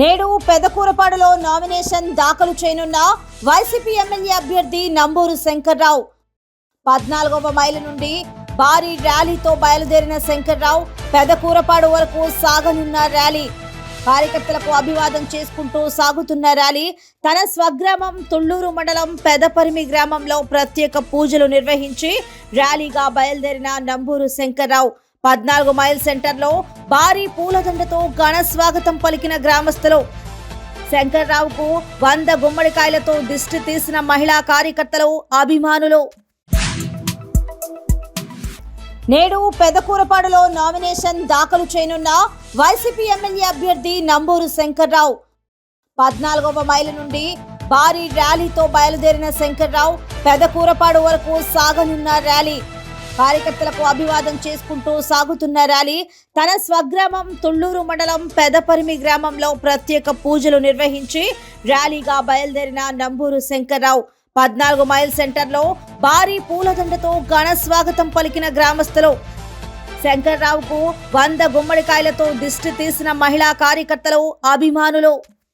నేడు పెదకూరపాడులో నామినేషన్ దాఖలు చేయనున్న వైసీపీ ఎమ్మెల్యే అభ్యర్థి నంబూరు శంకర్రావు. పద్నాలుగవ మైలు నుండి భారీ ర్యాలీతో బయలుదేరిన శంకర్రావు పెదకూరపాడు వరకు సాగనున్న ర్యాలీ. కార్యకర్తలకు అభివాదం చేసుకుంటూ సాగుతున్న ర్యాలీ తన స్వగ్రామం తుళ్ళూరు మండలం పెదపరిమి గ్రామంలో ప్రత్యేక పూజలు నిర్వహించి ర్యాలీగా బయలుదేరిన నంబూరు శంకర్రావు. పద్నాలుగు మైల్ సెంటర్లో భారీ పూలదండతో ఘన స్వాగతం పలికిన గ్రామస్తులు. శంకర్రావుకు వంద గుమ్మడికాయలతో దిష్టి తీసిన మహిళా కార్యకర్తలు అభిమానులు. నేడు పెదకూరపాడులో నామినేషన్ దాఖలు చేయనున్న వైసీపీ ఎమ్మెల్యే అభ్యర్థి నంబూరు శంకర్రావు. పద్నాలుగవ మైలు నుండి భారీ ర్యాలీతో బయలుదేరిన శంకర్రావు పెదకూరపాడు వరకు సాగనున్న ర్యాలీ. కార్యకర్తలకు అభివాదం చేసుకుంటూ సాగుతున్న ర్యాలీ తన స్వగ్రామం తుళ్ళూరు మండలం పెదపరిమి గ్రామంలో ప్రత్యేక పూజలు నిర్వహించి ర్యాలీగా బయలుదేరిన నంబూరు శంకర్రావు. పద్నాలుగు మైల్ సెంటర్లో భారీ పూలదండతో ఘన స్వాగతం పలికిన గ్రామస్తులు. శంకర్రావుకు వంద గుమ్మడికాయలతో దిష్టి తీసిన మహిళా కార్యకర్తలు అభిమానులు.